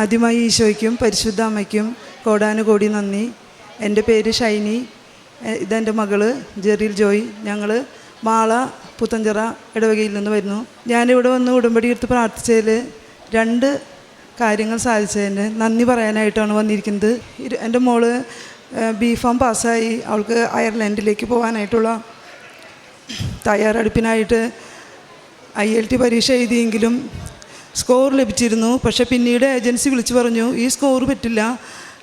ആദ്യമായി ഈശോയ്ക്കും പരിശുദ്ധ അമ്മയ്ക്കും കോടാനുകോടി നന്ദി. എന്റെ പേര് ഷൈനി. ഇതെന്റെ മകൾ ജെറിൽ ജോയ്. ഞങ്ങൾ മാള പുത്തഞ്ചിറ ഇടവകയിൽ നിന്ന് വരുന്നു. ഞാനിവിടെ വന്ന് ഉടമ്പടി എടുത്ത് പ്രാർത്ഥിച്ചതിൽ രണ്ട് കാര്യങ്ങൾ സാധിച്ചതിന് നന്ദി പറയാനായിട്ടാണ് വന്നിരിക്കുന്നത്. എന്റെ മോൾ ബി ഫോം പാസ്സായി. അവൾക്ക് അയർലൻഡിലേക്ക് പോകാനായിട്ടുള്ള തയ്യാറെടുപ്പിനായിട്ട് ഐ എൽ ടി പരീക്ഷ എഴുതിയെങ്കിലും സ്കോർ ലഭിച്ചിരുന്നു. പക്ഷേ പിന്നീട് ഏജൻസി വിളിച്ചു പറഞ്ഞു ഈ സ്കോർ പറ്റില്ല.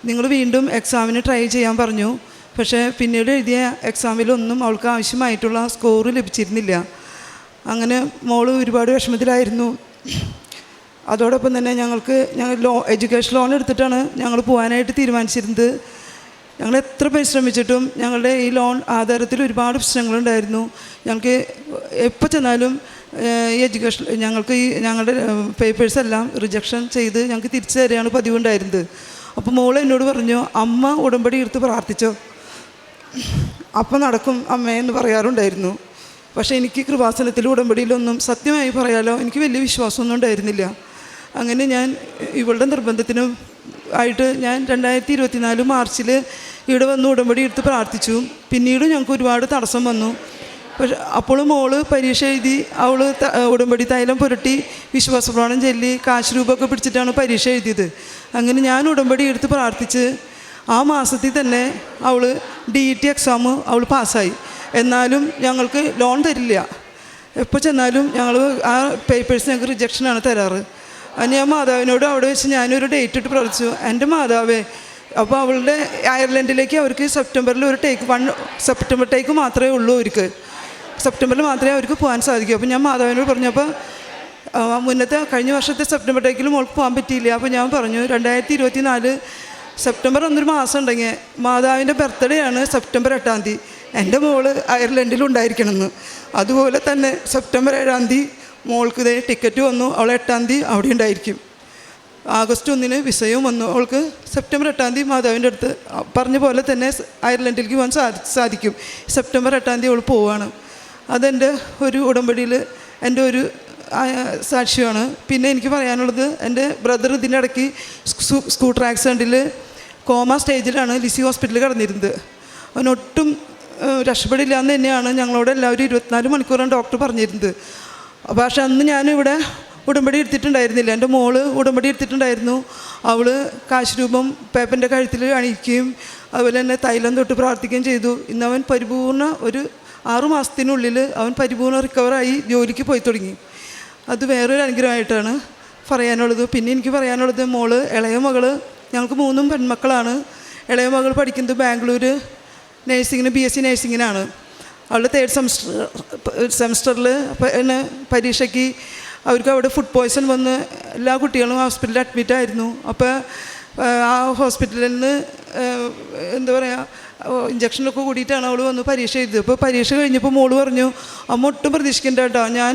നിങ്ങൾ വീണ്ടും എക്സാമിന് ട്രൈ ചെയ്യാൻ പറഞ്ഞു. പക്ഷേ പിന്നീട് എഴുതിയ എക്സാമിലൊന്നും അവൾക്ക് ആവശ്യമായിട്ടുള്ള സ്കോർ ലഭിച്ചിരുന്നില്ല. അങ്ങനെ മോൾ ഒരുപാട് വിഷമത്തിലായിരുന്നു. അതോടൊപ്പം തന്നെ ഞങ്ങൾക്ക് ഞങ്ങൾ ലോ എഡ്യൂക്കേഷൻ ലോൺ എടുത്തിട്ടാണ് ഞങ്ങൾ പോകാനായിട്ട് തീരുമാനിച്ചിരുന്നത്. ഞങ്ങൾ എത്ര പരിശ്രമിച്ചിട്ടും ഞങ്ങളുടെ ഈ ലോൺ ആധാരത്തിൽ ഒരുപാട് പ്രശ്നങ്ങളുണ്ടായിരുന്നു. ഞങ്ങൾക്ക് എപ്പോൾ ചെന്നാലും എഡ്യൂക്കേഷൻ ഞങ്ങൾക്ക് ഈ ഞങ്ങളുടെ പേപ്പേഴ്സ് എല്ലാം റിജക്ഷൻ ചെയ്ത് ഞങ്ങൾക്ക് തിരിച്ചു തരികയാണ് പതിവുണ്ടായിരുന്നത്. അപ്പോൾ മോൾ എന്നോട് പറഞ്ഞു അമ്മ ഉടമ്പടി എടുത്ത് പ്രാർത്ഥിച്ചോ. അപ്പം നടക്കും അമ്മയെന്ന് പറയാറുണ്ടായിരുന്നു. പക്ഷേ എനിക്ക് കൃപാസനത്തിൽ ഉടമ്പടിയിലൊന്നും സത്യമായി പറയാലോ എനിക്ക് വലിയ വിശ്വാസമൊന്നും ഉണ്ടായിരുന്നില്ല. അങ്ങനെ ഞാൻ ഇവളുടെ നിർബന്ധത്തിനും ആയിട്ട് ഞാൻ രണ്ടായിരത്തി ഇരുപത്തിനാല് മാർച്ചിൽ ഇവിടെ വന്ന് ഉടമ്പടി എടുത്ത് പ്രാർത്ഥിച്ചു. പിന്നീട് ഞങ്ങൾക്ക് ഒരുപാട് തടസ്സം വന്നു. പക്ഷെ അപ്പോഴും മോൾ പരീക്ഷ എഴുതി അവൾ ഉടമ്പടി തൈലം പുരട്ടി വിശ്വാസപ്രമാണം ചൊല്ലി കാശ് രൂപമൊക്കെ പിടിച്ചിട്ടാണ് പരീക്ഷ എഴുതിയത്. അങ്ങനെ ഞാൻ ഉടമ്പടി എടുത്ത് പ്രാർത്ഥിച്ച് ആ മാസത്തിൽ തന്നെ അവൾ ഡി ഇ ടി എക്സാം അവൾ പാസ്സായി. എന്നാലും ഞങ്ങൾക്ക് ലോൺ തരില്ല. എപ്പോൾ ചെന്നാലും ഞങ്ങൾ ആ പേപ്പേഴ്സ് ഞങ്ങൾക്ക് റിജക്ഷനാണ് തരാറ്. അത് ഞാൻ മാതാവിനോട് അവിടെ വെച്ച് ഞാനൊരു ഡേറ്റ് ഇട്ട് പ്രവർത്തിച്ചു എന്റെ മാതാവേ അപ്പോൾ അവളുടെ അയർലൻഡിലേക്ക് അവർക്ക് സെപ്റ്റംബറിൽ ഒരു ടേക്ക് വൺ സെപ്റ്റംബർ ടേക്ക് മാത്രമേ ഉള്ളൂ അവർക്ക്. സെപ്റ്റംബറിൽ മാത്രമേ അവർക്ക് പോകാൻ സാധിക്കൂ. അപ്പോൾ ഞാൻ മാതാവിനോട് പറഞ്ഞപ്പോൾ മുന്നത്തെ കഴിഞ്ഞ വർഷത്തെ സെപ്റ്റംബറിലേക്കിലും മോൾക്ക് പോകാൻ പറ്റിയില്ല. അപ്പോൾ ഞാൻ പറഞ്ഞു രണ്ടായിരത്തി ഇരുപത്തി നാല് സെപ്റ്റംബർ ഒന്നൊരു മാസം ഉണ്ടെങ്കിൽ മാതാവിന്റെ ബർത്ത്ഡേ ആണ് സെപ്റ്റംബർ എട്ടാം തീയതി. എന്റെ മോൾ അയർലൻഡിൽ ഉണ്ടായിരിക്കണമെന്ന്. അതുപോലെ തന്നെ സെപ്റ്റംബർ ഏഴാം തീയതി മോൾക്ക് ഇതേ ടിക്കറ്റ് വന്നു അവൾ എട്ടാം തീയതി അവിടെ ഉണ്ടായിരിക്കും. ആഗസ്റ്റ് ഒന്നിന് വിസയും വന്നു. അവൾക്ക് സെപ്റ്റംബർ എട്ടാം തീയതി മാതാവിന്റെ അടുത്ത് പറഞ്ഞ പോലെ തന്നെ അയർലൻഡിലേക്ക് പോകാൻ സാധിക്കും. സെപ്റ്റംബർ എട്ടാം തീയതി അവൾ പോവുകയാണ് അതെന്റെ ഒരു ഉടമ്പടിയിൽ എന്റെ ഒരു സാക്ഷിയാണ് പിന്നെ എനിക്ക് പറയാനുള്ളത് എന്റെ ബ്രദർ ഇതിന്റെ ഇടയ്ക്ക് സ്കൂ- സ്കൂട്ടർ ആക്സിഡന്റിൽ കോമ സ്റ്റേജിലാണ് ലിസി ഹോസ്പിറ്റലിൽ കിടന്നിരുന്നത്. അവനൊട്ടും രക്ഷപ്പെടില്ല എന്ന് തന്നെയാണ് ഞങ്ങളോട് എല്ലാവരും ഇരുപത്തിനാല് മണിക്കൂറാണ് ഡോക്ടർ പറഞ്ഞിരുന്നത്. പക്ഷെ അന്ന് ഞാനിവിടെ ഉടമ്പടി എടുത്തിട്ടുണ്ടായിരുന്നില്ല. എന്റെ മോൾ ഉടമ്പടി എടുത്തിട്ടുണ്ടായിരുന്നു. അവൾ കാശ് രൂപം പേപ്പറിന്റെ കഴുത്തിൽ അണിയിക്കുകയും അതുപോലെ തന്നെ തൈലം തൊട്ട് പ്രാർത്ഥിക്കുകയും ചെയ്തു. ഇന്നവൻ പരിപൂർണ പരിപൂർണ ഒരു ആറു മാസത്തിനുള്ളിൽ അവൻ പരിപൂർണ റിക്കവറായി ജോലിക്ക് പോയി തുടങ്ങി. അത് വേറൊരു അനുഗ്രഹമായിട്ടാണ് പറയാനുള്ളത്. പിന്നെ എനിക്ക് പറയാനുള്ളത് മോൾ ഇളയ മകൾ ഞങ്ങൾക്ക് മൂന്നും പെൺമക്കളാണ്. ഇളയ മകൾ പഠിക്കുന്നത് ബാംഗ്ലൂർ നേഴ്സിങ്ങിന് ബി എസ് സി നേഴ്സിങ്ങിനാണ്. അവളുടെ തേർഡ് സെമസ്റ്റർ സെമസ്റ്ററിൽ പിന്നെ പരീക്ഷയ്ക്ക് അവർക്ക് അവിടെ ഫുഡ് പോയ്സൺ വന്ന് എല്ലാ കുട്ടികളും ഹോസ്പിറ്റലിൽ അഡ്മിറ്റ് ആയിരുന്നു. അപ്പോൾ ആ ഹോസ്പിറ്റലിൽ നിന്ന് എന്താ പറയുക ഇഞ്ചക്ഷനൊക്കെ കൂടിയിട്ടാണ് അവൾ വന്ന് പരീക്ഷ എഴുതിയത്. അപ്പോൾ പരീക്ഷ കഴിഞ്ഞപ്പോൾ മോൾ പറഞ്ഞു അമ്മ ഒട്ടും പ്രതീക്ഷിക്കേണ്ട കേട്ടോ. ഞാൻ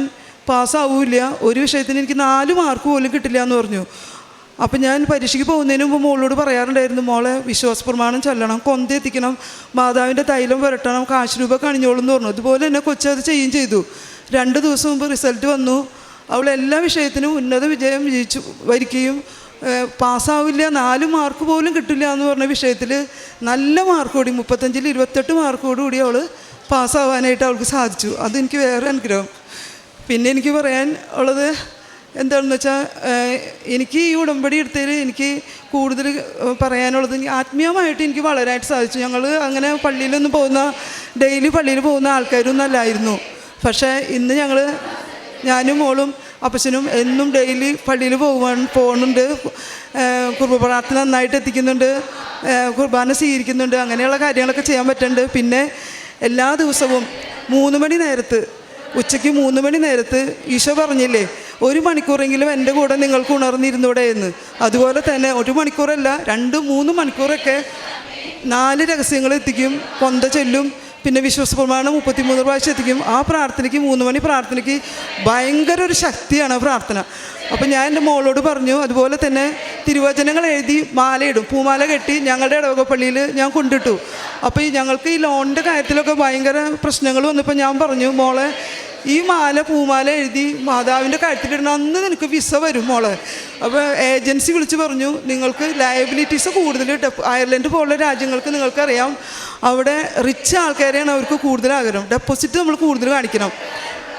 പാസ്സാവില്ല. ഒരു വിഷയത്തിന് എനിക്ക് നാല് മാർക്ക് പോലും കിട്ടില്ല എന്ന് പറഞ്ഞു. അപ്പം ഞാൻ പരീക്ഷയ്ക്ക് പോകുന്നതിന് മുമ്പ് മോളോട് പറയാറുണ്ടായിരുന്നു മോളെ വിശ്വാസ പ്രമാണം ചൊല്ലണം കൊന്ത എത്തിക്കണം മാതാവിന്റെ തൈലം പുരട്ടണം കാശ് രൂപ കണിഞ്ഞോളും എന്ന് പറഞ്ഞു. അതുപോലെ തന്നെ കൊച്ചത് ചെയ്യുകയും ചെയ്തു. രണ്ട് ദിവസം മുമ്പ് റിസൾട്ട് വന്നു. അവൾ എല്ലാ വിഷയത്തിനും ഉന്നത വിജയം വിജയിച്ചു വരികയും ഏഹ്, പാസ്സാവില്ല നാല് മാർക്ക് പോലും കിട്ടില്ല എന്ന് പറഞ്ഞ വിഷയത്തിൽ നല്ല മാർക്കോടി മുപ്പത്തഞ്ചിൽ ഇരുപത്തെട്ട് മാർക്കോടുകൂടി അവൾ പാസ്സാവാനായിട്ട് അവൾക്ക് സാധിച്ചു. അതെനിക്ക് വേറെ അനുഗ്രഹം. പിന്നെ എനിക്ക് പറയാൻ ഉള്ളത് എന്താണെന്ന് വെച്ചാൽ എനിക്ക് ഈ ഉടമ്പടി എടുത്തതിൽ എനിക്ക് കൂടുതൽ പറയാനുള്ളത് ആത്മീയമായിട്ട് എനിക്ക് വളരാനായിട്ട് സാധിച്ചു. ഞങ്ങൾ അങ്ങനെ പള്ളിയിലൊന്നും പോകുന്ന ഡെയിലി പള്ളിയിൽ പോകുന്ന ആൾക്കാരൊന്നും അല്ലായിരുന്നു. പക്ഷേ ഇന്ന് ഞങ്ങൾ ഞാനും മോളും അപ്പച്ചനും എന്നും ഡെയിലി പള്ളിയിൽ പോകുവാൻ പോകുന്നുണ്ട് കുർബ പ്രാർത്ഥന നന്നായിട്ട് എത്തിക്കുന്നുണ്ട്. കുർബാന സ്വീകരിക്കുന്നുണ്ട്. അങ്ങനെയുള്ള കാര്യങ്ങളൊക്കെ ചെയ്യാൻ പറ്റുന്നുണ്ട് പിന്നെ എല്ലാ ദിവസവും മൂന്ന് മണി നേരത്ത് ഉച്ചയ്ക്ക് മൂന്ന് മണി നേരത്ത് ഈശോ പറഞ്ഞില്ലേ ഒരു മണിക്കൂറെങ്കിലും എന്റെ കൂടെ നിങ്ങൾക്ക് ഉണർന്നിരുന്നൂടെ എന്ന്. അതുപോലെ തന്നെ ഒരു മണിക്കൂറല്ല രണ്ട് മൂന്ന് മണിക്കൂറൊക്കെ നാല് രഹസ്യങ്ങൾ എത്തിക്കും കൊന്ത ചൊല്ലും പിന്നെ വിശ്വാസ പ്രമാണം മുപ്പത്തിമൂന്ന് പ്രാവശ്യം എത്തിക്കും. ആ പ്രാർത്ഥനയ്ക്ക് മൂന്ന് മണി പ്രാർത്ഥനയ്ക്ക് ഭയങ്കര ഒരു ശക്തിയാണ് പ്രാർത്ഥന. അപ്പം ഞാൻ എന്റെ മോളോട് പറഞ്ഞു അതുപോലെ തന്നെ തിരുവചനങ്ങൾ എഴുതി മാലയിടും. പൂമാല കെട്ടി ഞങ്ങളുടെ ഇടവകപ്പള്ളിയിൽ ഞാൻ കൊണ്ടിട്ടു. അപ്പോൾ ഈ ഞങ്ങൾക്ക് ഈ ലോണിന്റെ കാര്യത്തിലൊക്കെ ഭയങ്കര പ്രശ്നങ്ങൾ വന്നപ്പോൾ ഞാൻ പറഞ്ഞു മോളെ ഈ മാല പൂമാല എഴുതി മാതാവിന്റെ കഴുത്തിലിടണം. അന്ന് നിനക്ക് വിസ വരും മോളെ. അപ്പോൾ ഏജൻസി വിളിച്ച് പറഞ്ഞു നിങ്ങൾക്ക് ലയബിലിറ്റീസ് കൂടുതൽ അയർലൻഡ് പോലുള്ള രാജ്യങ്ങൾക്ക് നിങ്ങൾക്കറിയാം അവിടെ റിച്ച് ആൾക്കാരെയാണ് അവർക്ക് കൂടുതൽ ആഗ്രഹം. ഡെപ്പോസിറ്റ് നമ്മൾ കൂടുതൽ കാണിക്കണം.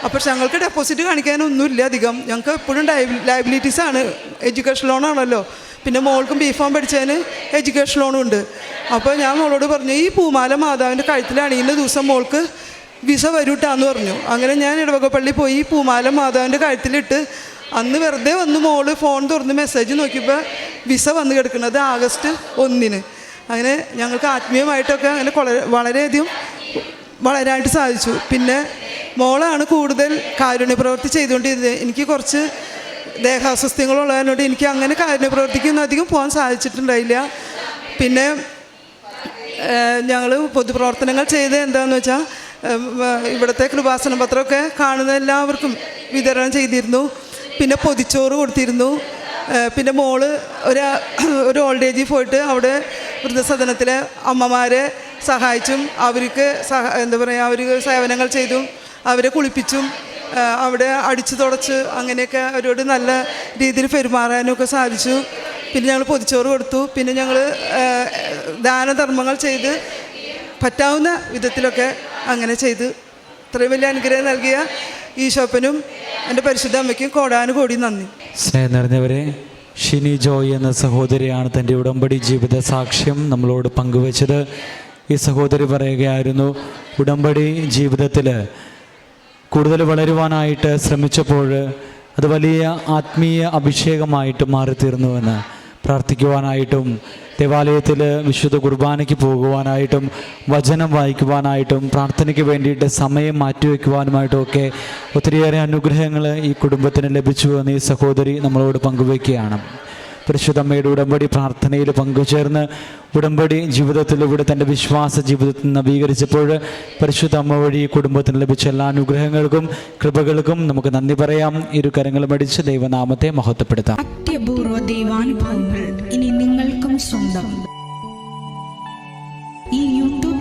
അപ്പോൾ ഞങ്ങൾക്ക് ഡെപ്പോസിറ്റ് കാണിക്കാനൊന്നുമില്ല അധികം. ഞങ്ങൾക്ക് എപ്പോഴും ലയബിലിറ്റീസ് ആണ്. എഡ്യൂക്കേഷൻ ലോണാണല്ലോ പിന്നെ മോൾക്കും ബി ഫോം പഠിച്ചതിന് എഡ്യൂക്കേഷൻ ലോണും ഉണ്ട്. അപ്പോൾ ഞാൻ മോളോട് പറഞ്ഞു ഈ പൂമാല മാതാവിന്റെ കഴുത്തിലാണ്. ഇന്ന ദിവസം മോൾക്ക് വിസ വരൂട്ടാന്ന് പറഞ്ഞു. അങ്ങനെ ഞാൻ ഇടവകപ്പള്ളി പോയി പൂമാല മാതാവിന്റെ കഴുത്തിലിട്ട് അന്ന് വെറുതെ വന്ന് മോൾ ഫോൺ തുറന്ന് മെസ്സേജ് നോക്കിയപ്പോൾ വിസ വന്ന് കിടക്കുന്നത് ആഗസ്റ്റ് ഒന്നിന്. അങ്ങനെ ഞങ്ങൾക്ക് ആത്മീയമായിട്ടൊക്കെ അങ്ങനെ വളരെയധികം വളരാനായിട്ട് സാധിച്ചു. പിന്നെ മോളാണ് കൂടുതൽ കാരുണ്യ പ്രവൃത്തി ചെയ്തുകൊണ്ടിരുന്നത്. എനിക്ക് കുറച്ച് ദേഹാസ്വസ്ഥ്യങ്ങളുള്ളതിനോട് എനിക്ക് അങ്ങനെ കാരുണ്യ പ്രവർത്തിക്കൊന്നും അധികം പോകാൻ സാധിച്ചിട്ടുണ്ടായില്ല. പിന്നെ ഞങ്ങൾ പൊതുപ്രവർത്തനങ്ങൾ ചെയ്ത് എന്താണെന്ന് വെച്ചാൽ ഇവിടുത്തെ കൃപാസന പത്രമൊക്കെ കാണുന്ന എല്ലാവർക്കും വിതരണം ചെയ്തിരുന്നു. പിന്നെ പൊതിച്ചോറ് കൊടുത്തിരുന്നു. പിന്നെ മോൾ ഒരു ഒരു ഓൾഡ് ഏജിൽ പോയിട്ട് അവിടെ വൃദ്ധസദനത്തിലെ അമ്മമാരെ സഹായിച്ചും അവർക്ക് സഹ എന്താ പറയുക അവർ സേവനങ്ങൾ ചെയ്തു അവരെ കുളിപ്പിച്ചും അവിടെ അടിച്ചു തുടച്ച് അങ്ങനെയൊക്കെ അവരോട് നല്ല രീതിയിൽ പെരുമാറാനൊക്കെ സാധിച്ചു. പിന്നെ ഞങ്ങൾ പൊതിച്ചോറ് കൊടുത്തു. പിന്നെ ഞങ്ങൾ ദാനധർമ്മങ്ങൾ ചെയ്ത് പറ്റാവുന്ന വിധത്തിലൊക്കെ അങ്ങനെ ചെയ്ത് ഇത്രയും വലിയ അനുഗ്രഹം നൽകിയ ഈശോപ്പനും എന്റെ പരിശുദ്ധ അമ്മയ്ക്കും കോടാനുകോടി നന്ദി. സ്നേഹം നിറഞ്ഞവരെ ഷിനി ജോയ് എന്ന സഹോദരിയാണ് തന്റെ ഉടമ്പടി ജീവിത സാക്ഷ്യം നമ്മളോട് പങ്കുവച്ചത്. ഈ സഹോദരി പറയുകയായിരുന്നു ഉടമ്പടി ജീവിതത്തിൽ കൂടുതൽ വളരുവാനായിട്ട് ശ്രമിച്ചപ്പോൾ അത് വലിയ ആത്മീയ അഭിഷേകമായിട്ട് മാറിത്തീർന്നുവെന്ന്. പ്രാർത്ഥിക്കുവാനായിട്ടും ദേവാലയത്തിൽ വിശുദ്ധ കുർബാനയ്ക്ക് പോകുവാനായിട്ടും വചനം വായിക്കുവാനായിട്ടും പ്രാർത്ഥനയ്ക്ക് വേണ്ടിയിട്ട് സമയം മാറ്റിവെക്കുവാനുമായിട്ടും ഒക്കെ ഒത്തിരിയേറെ അനുഗ്രഹങ്ങൾ ഈ കുടുംബത്തിന് ലഭിച്ചു എന്ന് ഈ സഹോദരി നമ്മളോട് പങ്കുവയ്ക്കുകയാണ് പരിശുദ്ധമ്മയുടെ ഉടമ്പടി പ്രാർത്ഥനയിൽ പങ്കുചേർന്ന് ഉടമ്പടി ജീവിതത്തിലൂടെ തന്റെ വിശ്വാസ ജീവിതത്തിൽ നവീകരിച്ചപ്പോൾ പരിശുദ്ധ അമ്മ വഴി കുടുംബത്തിന് ലഭിച്ച എല്ലാ അനുഗ്രഹങ്ങൾക്കും കൃപകൾക്കും നമുക്ക് നന്ദി പറയാം. ഇരു കരങ്ങളും അടിച്ച് ദൈവനാമത്തെ മഹത്വപ്പെടുത്താം. അത്യപൂർവ ദൈവാനുഭവങ്ങൾ ഇനി നിങ്ങൾക്കും സ്വന്തം.